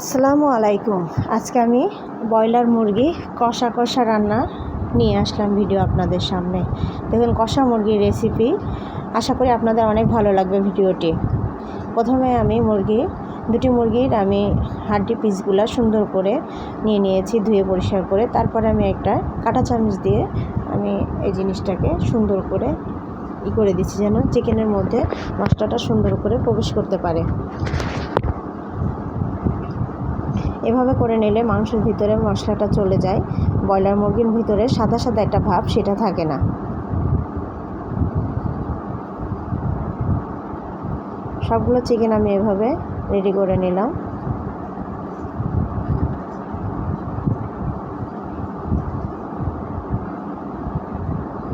আসসালামু আলাইকুম। আজকে আমি ব্রয়লার মুরগি কষা কষা রান্না নিয়ে আসলাম ভিডিও আপনাদের সামনে। দেখুন, কষা মুরগির রেসিপি আশা করি আপনাদের অনেক ভালো লাগবে ভিডিওটি। প্রথমে আমি মুরগি, দুটি মুরগির আমি হাড্ডি পিসগুলো সুন্দর করে নিয়ে নিয়েছি, ধুয়ে পরিষ্কার করে। তারপরে আমি একটা কাঁটা চামচ দিয়ে আমি এই জিনিসটাকে সুন্দর করে ই করে দিচ্ছি যেন চিকেনের মধ্যে মশলাটা সুন্দর করে প্রবেশ করতে পারে। এভাবে করে নিলে মাংসের ভিতরে মশলাটা চলে যায়। ব্রয়লার মুরগির ভিতরে সাদা সাদা একটা ভাব, সেটা থাকে না। সবগুলো চিকেন আমি এভাবে রেডি করে নিলাম।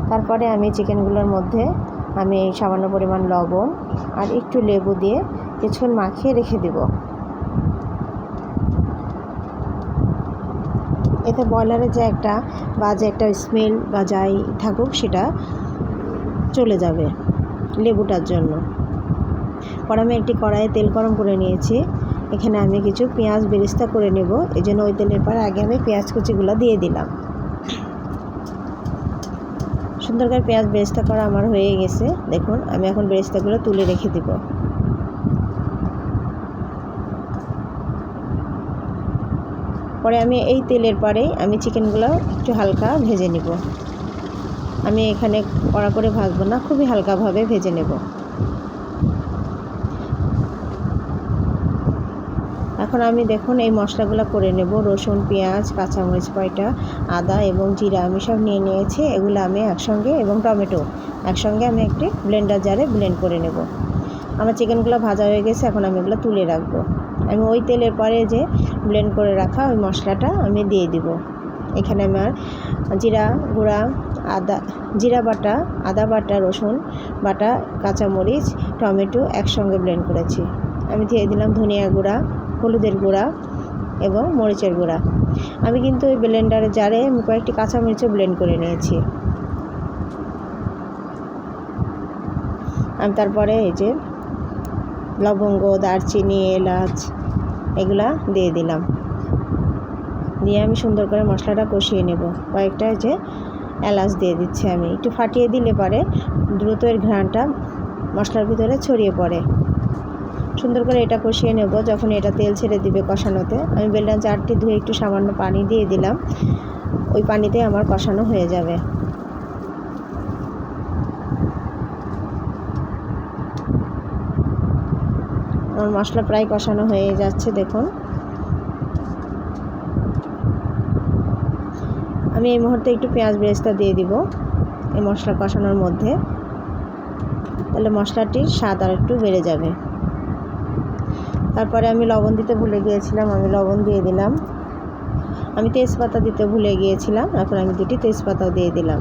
তারপরে আমি চিকেনগুলোর মধ্যে আমি সামান্য পরিমাণ লবণ আর একটু লেবু দিয়ে কিছুক্ষণ মাখিয়ে রেখে দেবো। এতে ব্রয়লারের যে একটা বাজে একটা স্মেল বা যাই থাকুক, সেটা চলে যাবে লেবুটার জন্য। পরে আমি একটি কড়াইয়ে তেল গরম করে নিয়েছি। এখানে আমি কিছু পেঁয়াজ বেরিস্তা করে নেব। এই জন্য ওই তেলের পরে আগে আমি পেঁয়াজ কুচিগুলো দিয়ে দিলাম। সুন্দর করে পেঁয়াজ বেরেস্তা করা আমার হয়ে গেছে। দেখুন, আমি এখন বেরেস্তাগুলো তুলে রেখে দিব। পরে আমি এই তেলের পরেই আমি চিকেনগুলো একটু হালকা ভেজে নিব। আমি এখানে কড়া করে ভাজবো না, খুবই হালকাভাবে ভেজে নেব। এখন আমি দেখুন এই মশলাগুলো করে নেব, রসুন, পেঁয়াজ, কাঁচামরিচ কয়টা, আদা এবং জিরা আমি সব নিয়ে নিয়েছি, এগুলো আমি একসঙ্গে এবং টমেটো একসঙ্গে আমি একটি ব্লেন্ডার জারে ব্লেন্ড করে নেব। আমার চিকেনগুলো ভাজা হয়ে গেছে, এখন আমি এগুলো তুলে রাখব। আমি ওই তেলের পরে যে ব্লেন্ড করে রাখা ওই মশলাটা আমি দিয়ে দিব। এখানে আমার জিরা গুঁড়া, আদা, জিরা বাটা, আদা বাটা, রসুন বাটা, কাঁচামরিচ, টমেটো একসঙ্গে ব্লেন্ড করেছি। আমি দিয়ে দিলাম ধনিয়া গুঁড়া, হলুদের গুঁড়া এবং মরিচের গুঁড়া। আমি কিন্তু ওই ব্লেন্ডারে জারে আমি কয়েকটি কাঁচামরিচও ব্লেন্ড করে নিয়েছি। আমি তারপরে এই যে লবঙ্গ, দারচিনি, এলাচ এগুলা দিয়ে দিলাম। দিয়ে আমি সুন্দর করে মশলাটা কষিয়ে নেব। কয়েকটা যে এলাচ দিয়ে দিচ্ছি আমি। একটু ফাটিয়ে দিলে পরে দ্রুত এর ঘ্রাণটা মশলার ভিতরে ছড়িয়ে পড়ে। সুন্দর করে এটা কষিয়ে নেব। যখন এটা তেল ছেড়ে দিবে কষানোতে। আমি বেলডান চারটি ধুয়ে একটু সামান্য পানি দিয়ে দিলাম। ওই পানিতে আমার কষানো হয়ে যাবে। আমার মশলা প্রায় কষানো হয়ে যাচ্ছে, দেখুন। আমি এই মুহূর্তে একটু পেঁয়াজ বেরেস্তা দিয়ে দিব এই মশলা কষানোর মধ্যে। তাহলে মশলাটির স্বাদ আর একটু বেড়ে যাবে। তারপরে আমি লবণ দিতে ভুলে গিয়েছিলাম, আমি লবণ দিয়ে দিলাম। আমি তেজপাতা দিতে ভুলে গিয়েছিলাম, এখন আমি দুটি তেজপাতাও দিয়ে দিলাম।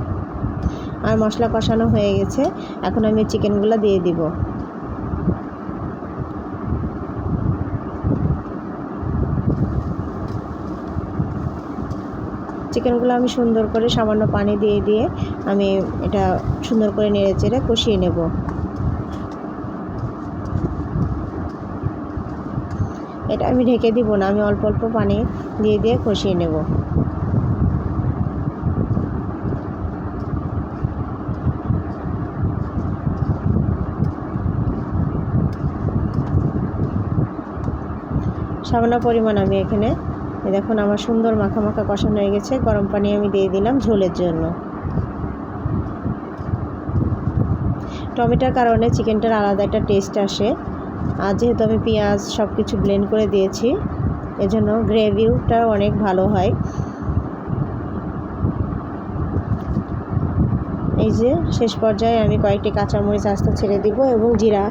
আর মশলা কষানো হয়ে গেছে, এখন আমি চিকেনগুলো দিয়ে দিব। চিকেনগুলো আমি সুন্দর করে সামান্য পানি দিয়ে দিয়ে আমি এটা সুন্দর করে নেড়ে চেড়ে কষিয়ে নেব। এটা আমি ঢেকে দিব না, আমি অল্প অল্প পানি দিয়ে দিয়ে কষিয়ে নেব। সামান্য পরিমাণ আমি এখানে দেখুন, আমার সুন্দর মাখা মাখা কষানো হয়ে গেছে। গরম পানি আমি দিয়ে দিলাম ঝোলের জন্য। টমেটোর কারণে চিকেনটার আলাদা একটা টেস্ট আসে। আর যেহেতু আমি পেঁয়াজ সব কিছু ব্লেন্ড করে দিয়েছি, এজন্য গ্রেভিটা অনেক ভালো হয়। এই যে, শেষ পর্যায়ে আমি কয়েকটি কাঁচামরিচ আস্তে ছেড়ে দিব এবং জিরা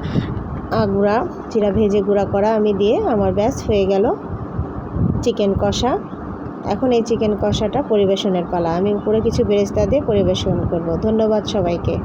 গুঁড়া, জিরা ভেজে গুঁড়া করা আমি দিয়ে, আমার ব্যাস হয়ে গেল। চিকেন কষা। এখন এই চিকেন কষাটা পরিবেশনের পালা। আমি উপরে কিছু বেরেস্তা দিয়ে পরিবেশন করব। ধন্যবাদ সবাইকে।